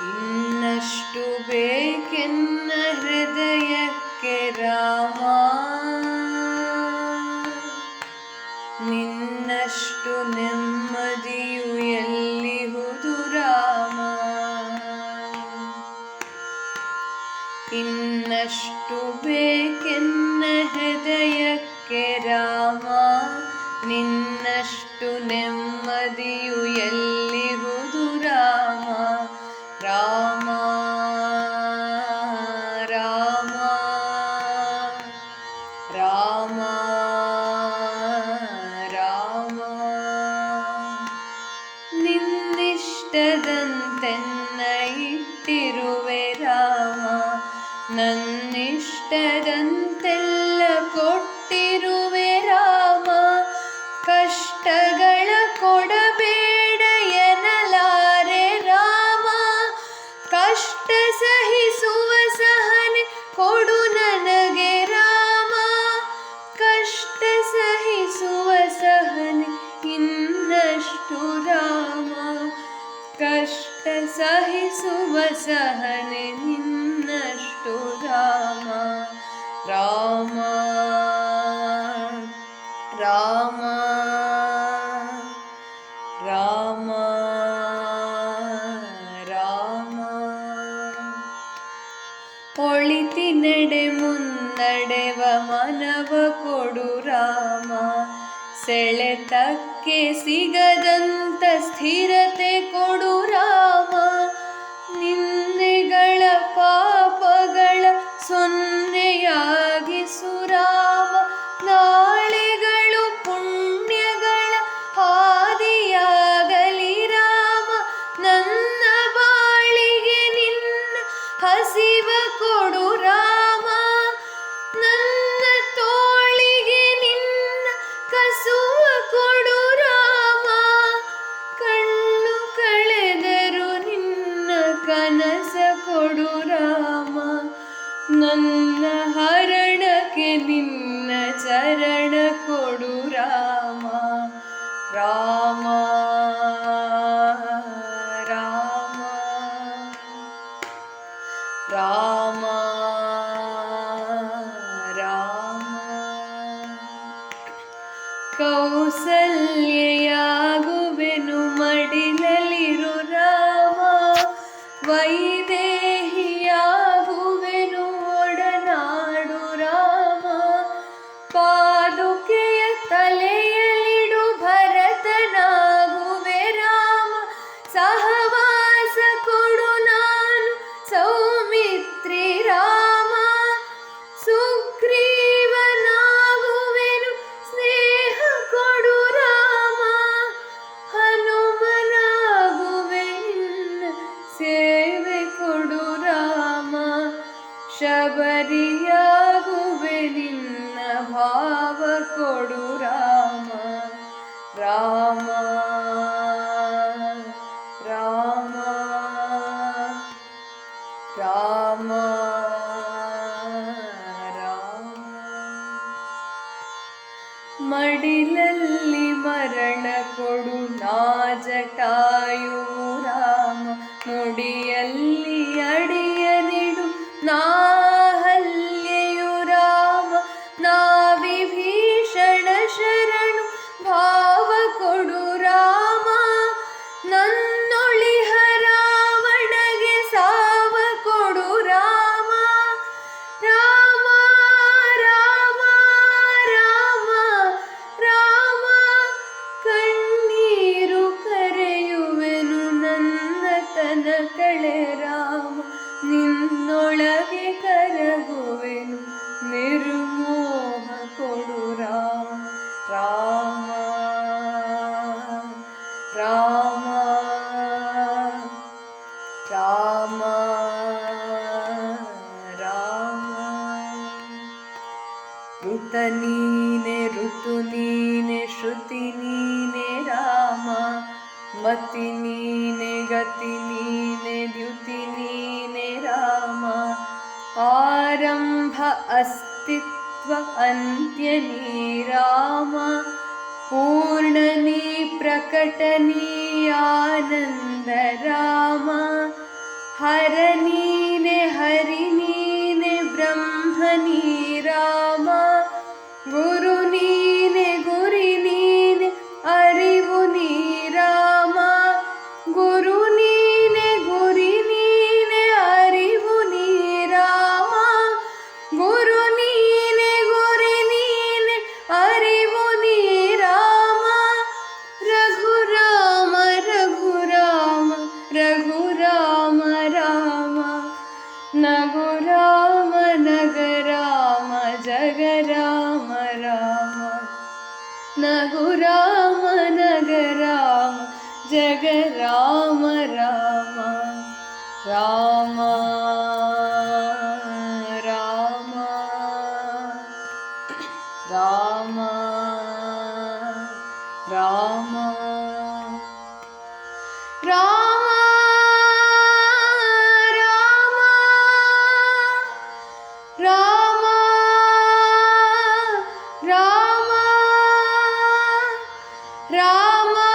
ಇನ್ನಷ್ಟು ಬೇಕೆನ್ನ ಹೃದಯಕ್ಕೆ ರಾಮ തിരുവരാമ നന്നിഷ്ടരന്തെല്ല കൊട്ട ಸಹಿಸುವ ಸಹನೆ ನಿನ್ನಷ್ಟು ರಾಮ. ರಾಮ. ರಾಮ. ರಾಮ. ರಾಮ. ಒಳಿತಿ ನಡೆ ಮುನ್ನಡೆವ ಮನವ ಕೊಡು ರಾಮ. ಸೆಳೆತಕ್ಕೆ ಸಿಗದಂತ ಸ್ಥಿರತೆ ಕೊಡು ರಾಮ. ಚರಣ ಕೊಡು ರಾಮ ರಾಮ ರಾಮ ರಾಮ ರಾಮ ಕೌಸಲ್ಯೆಯಾಗುವೆನು ಭಾವ ಕೊಡು ರಾಮ ರಾಮ ರಾಮ ರಾಮ ರಾಮ ಮಡಿಲಲ್ಲಿ ಮರಣ ಕೊಡು ನಾ ಜಟಾಯು ರಾಮ ಮುಡಿಯಲ್ಲಿ ರಾಮ ರಾಮ ರಾಮ ರಾಮ ಋತ ನೀನೆ ಋತು ನೀನೆ ಶ್ರುತಿ ನೀನೆ ರಾಮ ಮತಿ ನೀನೆ ಗತಿ ನೀನೆ ದ್ಯುತಿ ನೀನೆ ರಾಮ ಆರಂಭ ಅಸ್ತಿತ್ವ अन्त्यनी राम पूर्णनी प्रकटनी आनन्द हरनी ನಗು ama.